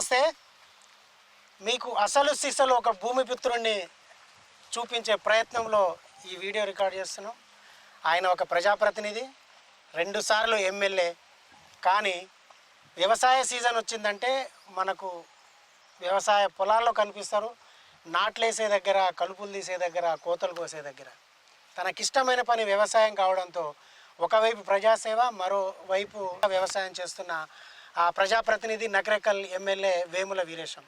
నమస్తే మీకు అసలు సిసలు ఒక భూమిపుత్రుణ్ణి చూపించే ప్రయత్నంలో ఈ వీడియో రికార్డ్ చేస్తున్నాం. ఆయన ఒక ప్రజాప్రతినిధి రెండుసార్లు ఎమ్మెల్యే. కానీ వ్యవసాయ సీజన్ వచ్చిందంటే మనకు వ్యవసాయ పొలాల్లో కనిపిస్తారు. నాట్లేసే దగ్గర కలుపులు తీసే దగ్గర కోతలు కోసే దగ్గర. తనకిష్టమైన పని వ్యవసాయం కావడంతో ఒకవైపు ప్రజాసేవ మరోవైపు వ్యవసాయం చేస్తున్న ప్రజాప్రతినిధి నకరేకల్ ఎమ్మెల్యే వేముల వీరేశం.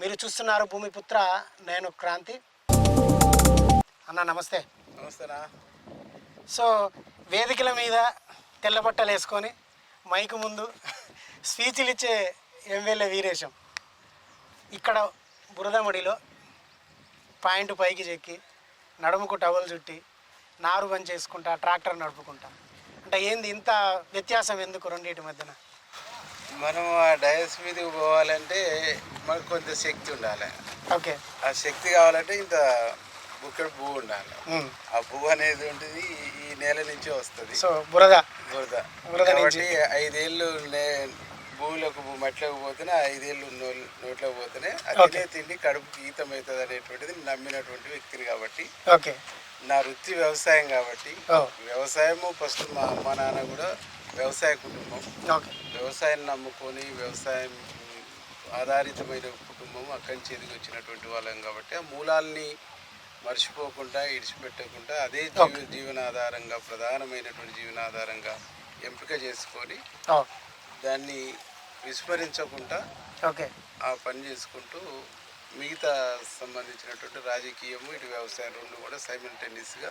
మీరు చూస్తున్నారు భూమిపుత్ర నేను క్రాంతి. అన్న నమస్తే. నమస్తేనా? సో వేదికల మీద తెల్లబట్టలు వేసుకొని మైకు ముందు స్పీచ్లు ఇచ్చే ఎమ్మెల్యే వీరేశం. ఇక్కడ బురదమడిలో పాయింట్ పైకి చెక్కి నడుముకు టవల్ చుట్టి నారు బంద్ చేసుకుంటా ట్రాక్టర్ నడుపుకుంటా. అంటే ఏంది ఇంత వ్యత్యాసం ఎందుకు రెండింటి మధ్యన? మనం ఆ డయస్ మీదకి పోవాలంటే మనకు కొంత శక్తి ఉండాలి. ఓకే. ఆ శక్తి కావాలంటే ఇంత బుక్కడు పువ్వు ఉండాలి. ఆ పువ్వు అనేది ఉంటుంది ఈ నేల నుంచి వస్తుంది. సో బురద. బురద. బురద కాబట్టి ఐదేళ్ళు భూమిలోకి మట్టిలోకి పోతేనే ఐదేళ్ళు నోట్లోకి పోతేనే అదే తిండి కడుపుకి ఈతం అవుతుంది అనేటువంటిది నమ్మినటువంటి వ్యక్తిని కాబట్టి ఓకే. నా వృత్తి వ్యవసాయం కాబట్టి వ్యవసాయము ఫస్ట్ మా అమ్మ నాన్న కూడా వ్యవసాయ కుటుంబం. వ్యవసాయం నమ్ముకొని వ్యవసాయం ఆధారితమైన కుటుంబం అక్కడి నుంచి ఎదిగి వచ్చినటువంటి వాళ్ళం కాబట్టి ఆ మూలాల్ని మర్చిపోకుండా ఇడిచిపెట్టకుండా అదే జీవ జీవనాధారంగా ప్రధానమైనటువంటి జీవనాధారంగా ఎంపిక చేసుకొని దాన్ని విస్మరించకుండా ఓకే. ఆ పని చేసుకుంటూ మిగతా సంబంధించినటువంటి రాజకీయము ఇటు వ్యవసాయం రెండు కూడా సైమిల్టేనియస్గా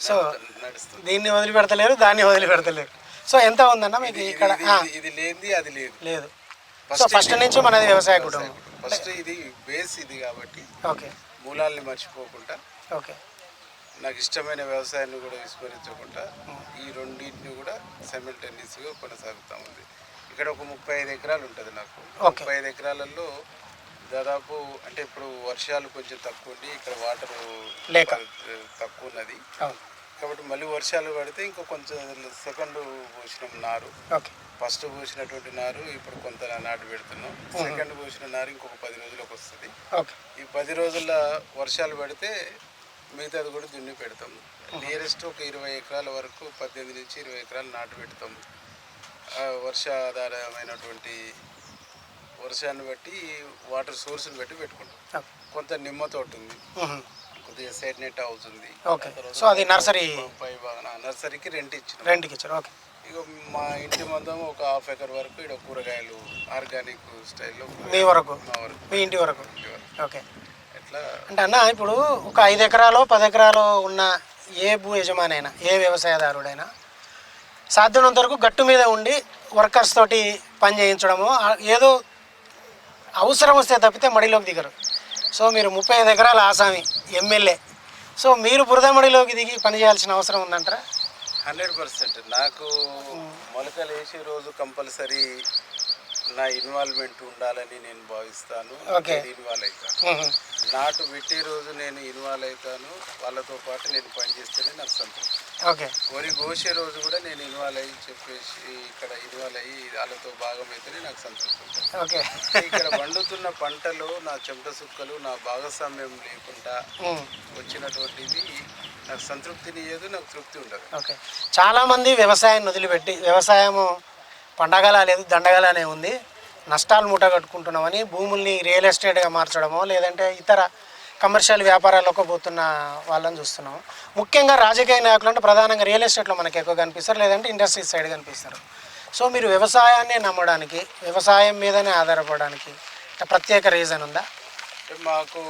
సో నడుస్తుంది. దీన్ని వదిలిపెడతలేరు దాన్ని వదిలిపెడతలేరు. సో ఎంత ఉందన్న మీకు ఇది- ఇక్కడ? ఇది- లేనిది అది లేదు. లేదు. సో ఫస్ట్ నుంచి మనది వ్యవసాయ కుటుంబం. ఫస్ట్ ఇది బేస్ ఇది కాబట్టి ఓకే. మూలాల్ని మర్చిపోకుండా ఓకే. నాకు ఇష్టమైన వ్యవసాయాన్ని కూడా విస్మరించకుండా ఈ రెండింటిని కూడా సైమిల్టేనియస్గా కొనసాగుతూ ఉంది ఇక్కడ ఒక ముప్పై ఐదు ఎకరాలు ఉంటుంది నాకు. ముప్పై ఐదు ఎకరాలలో దాదాపు అంటే ఇప్పుడు వర్షాలు కొంచెం తక్కువ ఉండి ఇక్కడ వాటర్ లేక. తక్కువ ఉన్నది. కాబట్టి మళ్ళీ వర్షాలు పడితే ఇంకో కొంచెం సెకండ్ పోసినాం నారు. ఫస్ట్ పోసినటువంటి నారు ఇప్పుడు కొంత నాటు పెడుతున్నాం. సెకండ్ పోసిన నారు ఇంకొక పది రోజులకు వస్తుంది. ఈ పది రోజుల వర్షాలు పడితే మిగతాది కూడా దున్ని పెడతాం. నియరెస్ట్ ఒక ఇరవై ఎకరాల వరకు పద్దెనిమిది నుంచి ఇరవై ఎకరాలు నాటు పెడతాం. వర్షాధారమైనటువంటి వర్షాన్ని బట్టి వాటర్ సోర్స్ని బట్టి పెట్టుకుంటాం. కొంత నిమ్మ తోట ఉంది. మ్మ్. కొద్దిగా సైడ్ నెట్ హౌస్ ఉంది ఓకే సో అది నర్సరీ పై భాగన నర్సరీకి రెంట్ ఇచ్చిన. రెంట్కి ఇచ్చారు. ఓకే. ఇక మా ఇంటి మందం ఒక హాఫ్ ఎకర్ వరకు ఇక్కడ కూరగాయలు ఆర్గానిక్ స్టైల్లో మీ వరకు? మా వరకు. మీ ఇంటి వరకు? ఇంటి వరకు. ఓకే. ఎట్లా? అంటే అన్న ఇప్పుడు ఒక ఐదు ఎకరాలు పది ఎకరాలు ఉన్న ఏ భూ యజమాని అయినా ఏ వ్యవసాయదారుడైనా సాధ్యమైనంత వరకు గట్టు మీద ఉండి వర్కర్స్ తోటి పని చేయించడము ఏదో అవసరం వస్తే తప్పితే మడిలోకి దిగరు. సో మీరు ముప్పై ఐదు ఎకరాల ఆసామి ఎమ్మెల్యే. సో మీరు బురద మడిలోకి దిగి పని చేయాల్సిన అవసరం ఉందంటారా? Hundred percent. నాకు మొలకలు వేసే రోజు కంపల్సరీ నా ఇన్వాల్వ్మెంట్ ఉండాలని నేను భావిస్తాను. ఇన్వాల్వ్ అవుతాను. నాటు పెట్టే రోజు నేను ఇన్వాల్వ్ అవుతాను. వాళ్ళతో పాటు నేను పని చేస్తేనే నాకు సంతృప్తి ఓకే. వరి కోసే రోజు కూడా నేను ఇన్వాల్వ్ అయ్యి చెప్పేసి ఇక్కడ ఇన్వాల్వ్ అయ్యి వాళ్ళతో భాగం అయితేనే నాకు సంతృప్తి ఉంటుంది ఓకే ఇక్కడ పండుతున్న పంటలో నా చెమట సుక్కలు నా భాగస్వామ్యం లేకుండా. వచ్చినటువంటిది నాకు సంతృప్తినియదు నాకు తృప్తి ఉండదు. ఓకే. చాలామంది వ్యవసాయాన్ని వదిలిపెట్టి వ్యవసాయము పండగలా లేదు దండగలానే ఉంది. నష్టాలు మూట కట్టుకుంటున్నామని భూముల్ని రియల్ ఎస్టేట్గా మార్చడమో లేదంటే ఇతర కమర్షియల్ వ్యాపారాలకు పోతున్న వాళ్ళని చూస్తున్నాము. ముఖ్యంగా రాజకీయ నాయకులు అంటే ప్రధానంగా రియల్ ఎస్టేట్లో మనకి ఎక్కువ కనిపిస్తారు లేదంటే ఇండస్ట్రీ సైడ్ కనిపిస్తారు. సో మీరు వ్యవసాయాన్ని నమ్మడానికి వ్యవసాయం మీదనే ఆధారపడడానికి ప్రత్యేక రీజన్ ఉందా? మాకు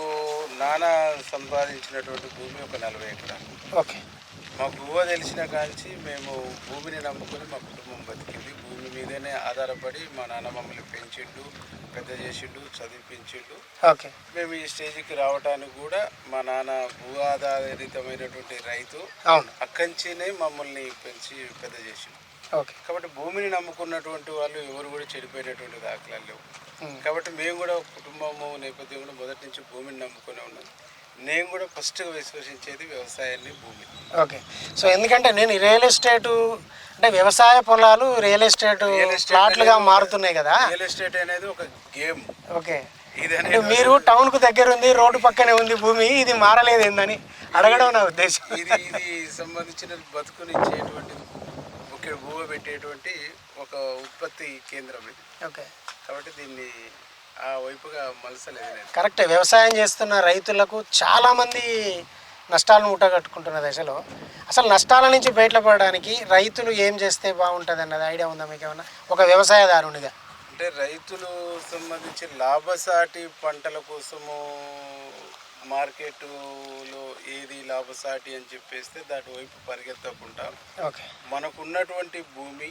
నాన్న సంపాదించినటువంటి భూమి ఒక నలభై ఎకరాలు. ఓకే. మాకు ఊహ తెలిసిన కాంచి మేము భూమిని నమ్ముకొని మా కుటుంబం బతికింది. భూమి మీదనే ఆధారపడి మా నాన్న మమ్మల్ని పెంచిండు. పెద్ద చేసిండు చదివించిండు ఓకే. మేము ఈ స్టేజ్కి రావడానికి కూడా మా నాన్న భూ ఆధారితమైనటువంటి రైతు. అవును. అక్కంచినే మమ్మల్ని పెంచి పెద్ద చేసిండు. ఓకే. కాబట్టి భూమిని నమ్ముకున్నటువంటి వాళ్ళు ఎవరు కూడా చెడిపోయినటువంటి దాఖలాలు లేవు. కాబట్టి మేము కూడా కుటుంబము నేపథ్యం కూడా మొదటి నుంచి భూమిని నమ్ముకునే ఉన్నాం. నేను కూడా ఫస్ట్గా విశ్వసించేది వ్యవసాయాన్ని భూమి. ఓకే సో ఎందుకంటే నేను రియల్ ఎస్టేట్ అంటే వ్యవసాయ పొలాలు రియల్ ఎస్టేట్ ప్లాట్లుగా మారుతున్నాయి కదా. రియల్ ఎస్టేట్ అనేది ఒక గేమ్ ఓకే ఇది అంటే మీరు టౌన్కు దగ్గర ఉంది రోడ్డు పక్కనే ఉంది భూమి ఇది మారలేదు ఏందని అడగడం నా ఉద్దేశం. ఇది ఇది సంబంధించిన బతుకునిచ్చేటువంటి ఒక భూమ పెట్టేటువంటి ఒక ఉత్పత్తి కేంద్రం ఇది. ఓకే కాబట్టి దీన్ని ఆ వైపుగా మలసలేదు కరెక్ట్ వ్యవసాయం చేస్తున్న రైతులకు చాలా మంది నష్టాలను మూటగట్టుకుంటున్న దశలో అసలు నష్టాల నుంచి బయటపడడానికి రైతులు ఏం చేస్తే బాగుంటుంది అన్నది ఐడియా ఉందా మీకు ఏమన్నా? ఒక వ్యవసాయదారునిగా అంటే రైతులు సంబంధించి లాభసాటి పంటల కోసము మార్కెట్లో ఏది లాభసాటి అని చెప్పేస్తే దాటి వైపు పరిగెత్తకుండా ఓకే. మనకు ఉన్నటువంటి భూమి.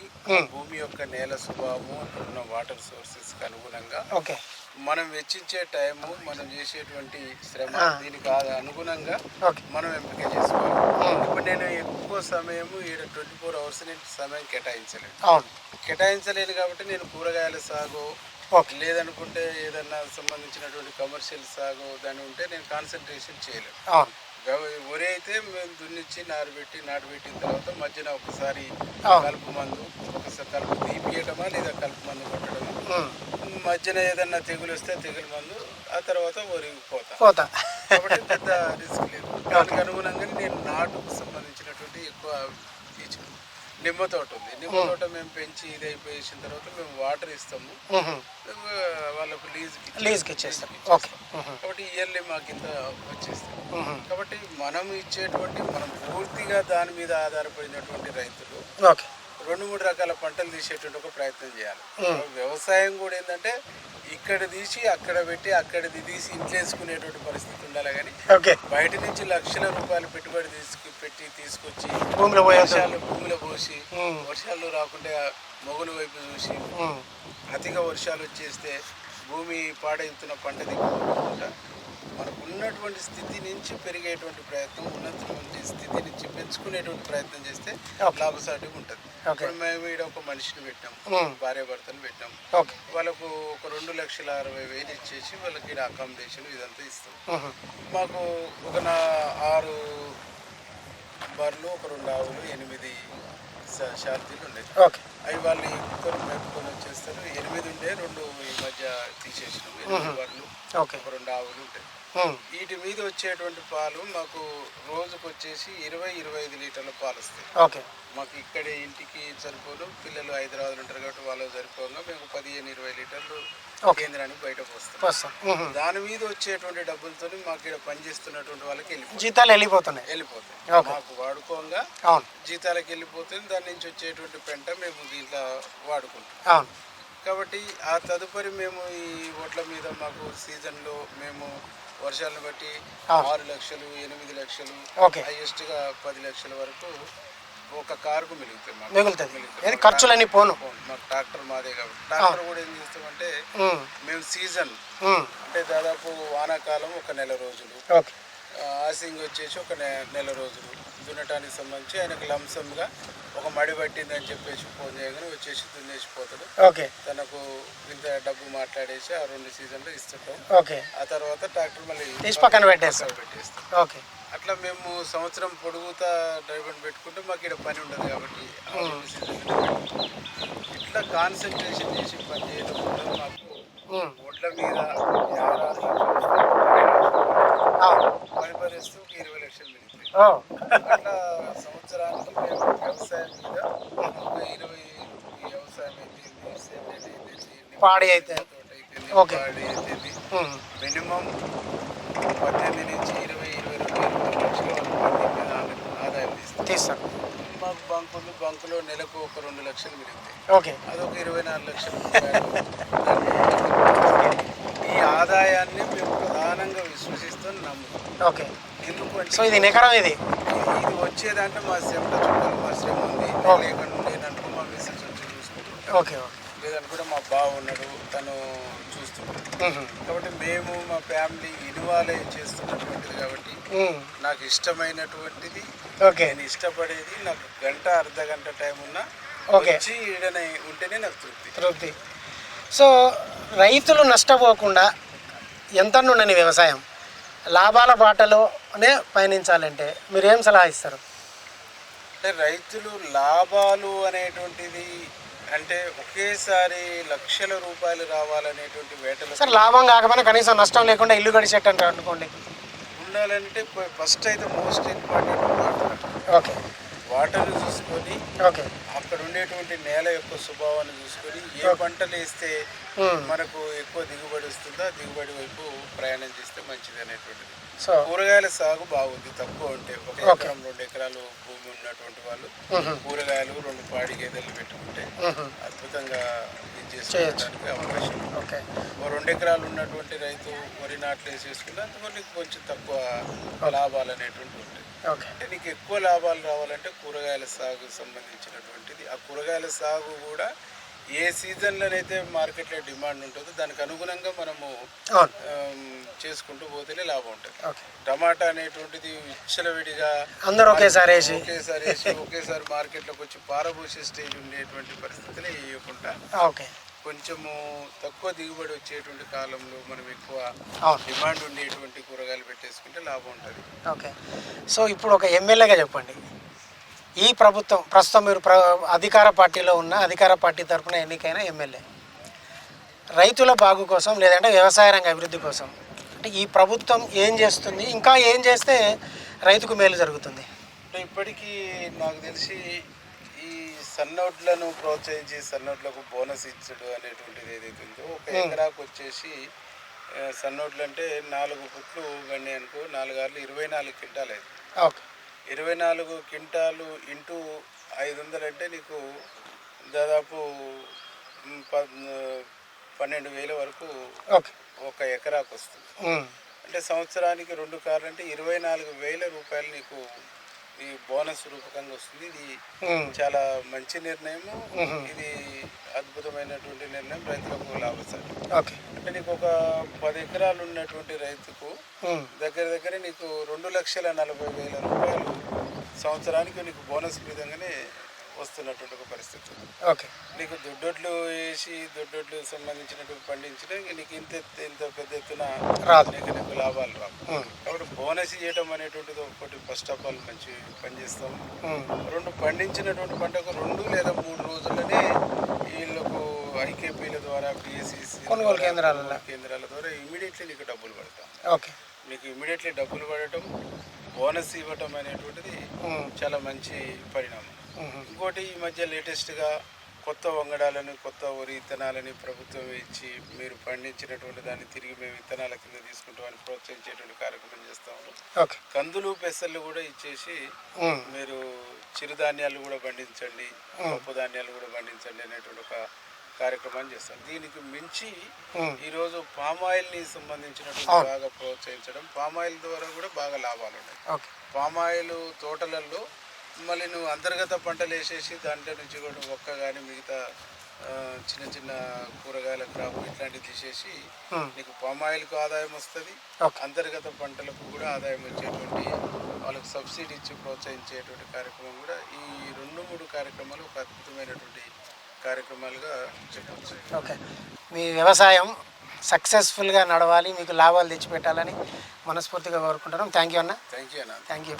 భూమి యొక్క నేల అక్కడ ఉన్న వాటర్ సోర్సెస్కి అనుగుణంగా ఓకే. మనం వెచ్చించే టైము మనం చేసేటువంటి శ్రమ. దీనికి అనుగుణంగా మనం ఎంపిక చేసుకోవాలి. ఇప్పుడు నేను ఎక్కువ సమయము ఈడ ట్వంటీ ఫోర్ అవర్స్ నేను సమయం కేటాయించలేను కేటాయించలేను కాబట్టి నేను కూరగాయల సాగు లేదనుకుంటే ఏదన్నా సంబంధించినటువంటి కమర్షియల్ సాగు దాని ఉంటే నేను కాన్సన్ట్రేషన్ చేయలేను వ్యవ- వరి అయితే మేము దున్నిచ్చి నారు పెట్టి నాటు పెట్టిన తర్వాత మధ్యన ఒకసారి. కలుపు మందు ఒకసారి కలుపు తీపియటమా లేదా కలుపు మందు కొట్టడమా ఉమ్. మధ్యన ఏదన్నా తెగులు వస్తే తెగులు మందు ఆ తర్వాత వరి పోతా. కాబట్టి పెద్ద రిస్క్ లేదు. దానికి అనుగుణంగా నేను నాటుకు సంబంధించినటువంటి ఎక్కువ తీర్చాను నిమ్మ తోట ఉంది. నిమ్మ తోట మేము పెంచి ఇది అయిపోయేసిన తర్వాత మేము వాటర్ ఇస్తాము. మేము వాళ్ళకు లీజ్ లీజ్కి ఇచ్చేస్తాం. ఓకే. కాబట్టి ఇయర్లీ మాకు ఇంత వచ్చేస్తాం. కాబట్టి మనం ఇచ్చేటువంటి మనం పూర్తిగా దాని మీద ఆధారపడినటువంటి రైతులు ఓకే. రెండు మూడు రకాల పంటలు తీసేటువంటి ఒక ప్రయత్నం చేయాలి. వ్యవసాయం కూడా ఏంటంటే ఇక్కడ తీసి అక్కడ పెట్టి అక్కడిది తీసి ఇంట్లో వేసుకునేటువంటి పరిస్థితి ఉండాలి కానీ బయట నుంచి లక్షల రూపాయలు పెట్టుబడి తీసుకు పెట్టి తీసుకొచ్చి వర్షాలు భూమిలో పోసి. వర్షాలు రాకుండా మొగులు వైపు చూసి. అతిగా వర్షాలు వచ్చేస్తే భూమి పాడైతున్న పంట దిగుకుండా మనకు ఉన్నటువంటి స్థితి నుంచి పెరిగేటువంటి ప్రయత్నం ఉన్నటువంటి స్థితి నుంచి పెంచుకునేటువంటి ప్రయత్నం చేస్తే. లాభసాటిగా ఉంటుంది. ఇప్పుడు మేము ఈడ ఒక మనిషిని పెట్టాం. భార్య భర్తలు పెట్టాం వాళ్ళకు ఒక రెండు లక్షల అరవై వేలు ఇచ్చేసి వాళ్ళకి ఈడ అకామిడేషన్ ఇదంతా ఇస్తాం. మాకు ఒక నా ఆరు బర్రెలు ఒక రెండు ఆవులు ఎనిమిది శా- షార్తీలు ఉన్నాయి ఓకే అవి వాళ్ళు ఎక్కుతారు మేపుకొని వచ్చేస్తారు ఎనిమిది ఉండే రెండు ఈ మధ్య తీసేసినాం ఎనిమిది బర్రెలు ఓకే ఒక రెండు ఆవులు ఉంటాయి. వీటి మీద వచ్చేటువంటి పాలు మాకు రోజుకు వచ్చేసి ఇరవై ఇరవై ఐదు లీటర్ల పాలు వస్తాయి ఓకే. మాకు ఇక్కడ ఇంటికి సరిపోను పిల్లలు హైదరాబాద్ ఉంటారు కాబట్టి వాళ్ళు సరిపోగా మేము పదిహేను ఇరవై లీటర్లు. కేంద్రానికి బయటకు వస్తాం. దాని మీద వచ్చేటువంటి డబ్బులతో మాకు ఇక్కడ పనిచేస్తున్నటువంటి వాళ్ళకి వెళ్ళిపోతాయి జీతాలు వెళ్ళిపోతున్నాయి. వెళ్ళిపోతాయి. మాకు వాడుకోగా జీతాలకు వెళ్ళిపోతుంది దాని నుంచి వచ్చేటువంటి పెంట మేము దీంట్లో వాడుకుంటాం. కాబట్టి ఆ తదుపరి మేము ఈ ఓట్ల మీద మాకు సీజన్లో మేము వర్షాలను బట్టి. ఆరు లక్షలు ఎనిమిది లక్షలు ఓకే. హైయెస్ట్గా పది లక్షల వరకు ఒక కారుకు మిగులుతుంది ఏది? ఖర్చులన్నీ పోను. మాకు ట్రాక్టర్ మాదే కాబట్టి ట్రాక్టర్ కూడా ఏం చేస్తామంటే. మేము సీజన్. అంటే దాదాపు వానాకాలం ఒక నెల రోజులు. ఆసింగ్ వచ్చేసి ఒక నెల రోజులు. దున్నటానికి సంబంధించి ఆయనకు లంసంగా ఒక మడి పట్టిందని చెప్పేసి ఫోన్ చేయగానే వచ్చేసి దున్నేసి పోతాడు ఓకే. తనకు ఇంత డబ్బు మాట్లాడేసి ఆ రెండు సీజన్లో ఇస్తుంటాం. ఓకే. ఆ తర్వాత ట్రాక్టర్ మళ్ళీ తీసి పక్కన పెట్టేస్తాం. పెట్టేస్తాం. ఓకే. అట్లా మేము సంవత్సరం పొడుగుతా డ్రైవర్ పెట్టుకుంటే మాకు ఇక్కడ పని ఉండదు కాబట్టి. ఇట్లా కాన్సన్ట్రేషన్ చేసి పని చేయడం మాకు. ఓట్ల మీద ఇరవై మిగులుతాయి ఓ అట్లా సంవత్సరానికి మేము వ్యవసాయం మీద ఇరవై వ్యవసాయం అయితేంది పాడి అయితే. తోట ఓకే. పాడి ఉమ్. మినిమం పద్దెనిమిది నుంచి ఇరవై ఇరవై రెండు ఇరవై మూడు లక్షల వరకు పత్తి మీద ఆదా- ఆదాయం తీస్తాం. మాకు బంకులు బంకులో నెలకు ఒక రెండు లక్షలు మిగులుతాయి. ఓకే. అదొక ఇరవై నాలుగు లక్షల. రూపాయలు ఈ ఆదాయాన్ని మేము నమ్ముతాం ఓకే. ఎందుకంటే సో ఇది ఎకరం ఇది? ఇది వచ్చేదంటే మా శ్రమ చుట్టాలు మా శ్రమ ఉంది. లేకుండా లేననుకో మా మిస్సెస్ వచ్చి చూసుకుంటాం ఓకే ఓకే. లేదనుకుంటే మా బావ ఉన్నాడు తను ఉహు. కాబట్టి మేము మా ఫ్యామిలీ ఇన్వాల్వ్ చేస్తున్నటువంటిది కాబట్టి. నాకు ఇష్టమైనటువంటిది ఓకే. నేను ఇష్టపడేది నాకు గంట అర్ధ గంట టైం ఉన్నా ఓకే. వచ్చి ఈడనే ఉంటేనే నాకు తృప్తి. తృప్తి. సో రైతులు నష్టపోకుండా ఎంత ఉండని వ్యవసాయం? లాభాల బాటలోనే పయనించాలంటే మీరు ఏం సలహా ఇస్తారు? అంటే రైతులు లాభాలు అనేటువంటిది అంటే ఒకేసారి లక్షల రూపాయలు రావాలనేటువంటి వేటలు సార్ లాభం కాకపోయినా కనీసం నష్టం లేకుండా ఇల్లు గడిచేట్టు అంటారు అనుకోండి. ఉండాలంటే ఫస్ట్ అయితే మోస్ట్ ఇంపార్టెంట్. ఓకే. వాటర్ని చూసుకొని అక్కడ ఉండేటువంటి నేల యొక్క స్వభావాన్ని చూసుకొని ఏ పంటలు వేస్తే. మనకు ఎక్కువ దిగుబడి వస్తుందో దిగుబడి వైపు ప్రయాణం చేస్తే మంచిది అనేటువంటిది సో కూరగాయల సాగు బాగుంది తక్కువ ఉంటే ఒక. ఎకరం రెండు ఎకరాలు భూమి ఉన్నటువంటి వాళ్ళు. కూరగాయలు రెండు పాడి గేదెలు పెట్టుకుంటే. అద్భుతంగా చేసుకోవడానికి అవకాశం. ఓకే ఓ రెండు ఎకరాలు ఉన్నటువంటి రైతు వరి నాట్లు వేసేసుకుంటే అందువల్ల నీకు కొంచెం తక్కువ లాభాలు అనేటువంటి ఉంటాయి అంటే నీకు ఎక్కువ లాభాలు రావాలంటే కూరగాయల సాగు సంబంధించినటువంటిది. ఆ కూరగాయల సాగు కూడా ఏ సీజన్లోనైతే మార్కెట్లో డిమాండ్ ఉంటుందో దానికి అనుగుణంగా మనము చేసుకుంటూ పోతేనే లాభం ఉంటుంది. టమాటా అనేటువంటిది విచ్చలవిడిగా అందరూ ఒకేసారి ఒకేసారి ఒకేసారి మార్కెట్లోకి వచ్చి పారబోసే స్టేజ్ ఉండేటువంటి పరిస్థితులే వేయకుండా ఓకే. కొంచెము తక్కువ దిగుబడి వచ్చేటువంటి కాలంలో మనం ఎక్కువ డిమాండ్ ఉండేటువంటి కూరగాయలు పెట్టేసుకుంటే లాభం ఉంటుంది. ఓకే. సో ఇప్పుడు ఒక ఎమ్మెల్యేగా చెప్పండి. ఈ ప్రభుత్వం ప్రస్తుతం మీరు ప్ర అధికార పార్టీలో ఉన్న అధికార పార్టీ తరఫున ఎన్నికైన ఎమ్మెల్యే. రైతుల బాగు కోసం లేదంటే వ్యవసాయ రంగ అభివృద్ధి కోసం. అంటే ఈ ప్రభుత్వం ఏం చేస్తుంది? ఇంకా ఏం చేస్తే రైతుకు మేలు జరుగుతుంది? అంటే ఇప్పటికీ నాకు తెలిసి సన్నోట్లను ప్రోత్సహించి సన్నోట్లకు బోనస్ ఇచ్చడు అనేటువంటిది ఏదైతే ఉందో ఒక ఎకరాకు వచ్చేసి సన్నోట్లు అంటే నాలుగు పుట్లు గండి అనుకో నాలుగు ఆర్లు ఇరవై నాలుగు క్వింటాలు. ఓకే. ఇరవై నాలుగు క్వింటాలు ఇంటూ ఐదు వందలు అంటే నీకు దాదాపు పన్నెండు వేల వరకు ఒక ఎకరాకు వస్తుంది. ఉమ్. అంటే సంవత్సరానికి రెండు కార్లు అంటే ఇరవై నాలుగు వేల రూపాయలు నీకు ఈ బోనస్ రూపకంగా వస్తుంది ఇది. చాలా మంచి నిర్ణయం. ఇది అద్భుతమైనటువంటి నిర్ణయం రైతులకు లాభసాటి ఓకే అంటే నీకు ఒక పది ఎకరాలు ఉన్నటువంటి రైతుకు. దగ్గర దగ్గర నీకు రెండు లక్షల నలభై వేల రూపాయలు సంవత్సరానికి నీకు బోనస్ విధంగానే వస్తున్నటువంటి ఒక పరిస్థితి ఓకే నీకు దొడ్డొడ్లు వేసి దొడ్డొడ్లు సంబంధించినటువంటి పండించిన నీకు ఇంత ఇంత పెద్ద ఎత్తున రాదు. నీకు నీకు లాభాలు రావు. కాబట్టి బోనస్ ఇవ్వటం అనేటువంటిది ఒకటి ఫస్ట్ ఆఫ్ ఆల్ మంచి పని చేస్తాం ఉమ్. రెండు పండించినటువంటి పంటకు రెండు లేదా మూడు రోజుల్లోనే వీళ్ళకు ఐకేపీల ద్వారా పిఎస్సిసి కొనుగోలు కేంద్రాలలో. కేంద్రాల ద్వారా ఇమీడియట్లీ నీకు డబ్బులు పడతాం ఓకే నీకు ఇమీడియట్లీ డబ్బులు పడటం బోనస్ ఇవ్వటం అనేటువంటిది. చాలా మంచి పరిణామం. ఇంకోటి ఈ మధ్య లేటెస్ట్గా కొత్త వంగడాలను కొత్త వరి విత్తనాలని ప్రభుత్వం ఇచ్చి మీరు పండించినటువంటి దాన్ని తిరిగి మేము విత్తనాల కింద తీసుకుంటామని ప్రోత్సహించేటువంటి కార్యక్రమం చేస్తా ఉన్నాం. కందులు పెసర్లు కూడా ఇచ్చేసి. మీరు చిరుధాన్యాలు కూడా పండించండి పప్పు ధాన్యాలు కూడా పండించండి అనేటువంటి ఒక కార్యక్రమాన్ని చేస్తాం. దీనికి మించి. ఈరోజు పామాయిల్ని సంబంధించినటువంటి. బాగా ప్రోత్సహించడం పామాయిల్ ద్వారా కూడా బాగా లాభాలు ఉన్నాయి. పామాయిల్ తోటలలో మళ్ళీ నువ్వు అంతర్గత పంటలు వేసేసి దాంట్లో నుంచి కూడా ఒక్క కానీ మిగతా చిన్న చిన్న కూరగాయల క్రాప్ ఇట్లాంటివి తీసేసి. నీకు పామాయిల్కు ఆదాయం వస్తుంది. అంతర్గత పంటలకు కూడా ఆదాయం వచ్చేటువంటి వాళ్ళకి సబ్సిడీ ఇచ్చి ప్రోత్సహించేటువంటి కార్యక్రమం కూడా ఈ రెండు మూడు కార్యక్రమాలు ఒక అద్భుతమైనటువంటి కార్యక్రమాలుగా చెప్పవచ్చు ఓకే. మీ వ్యవసాయం సక్సెస్ఫుల్గా నడవాలి మీకు లాభాలు తెచ్చిపెట్టాలని మనస్ఫూర్తిగా కోరుకుంటున్నాం. థ్యాంక్ యూ అన్న. థ్యాంక్ యూ అన్న. Thank you.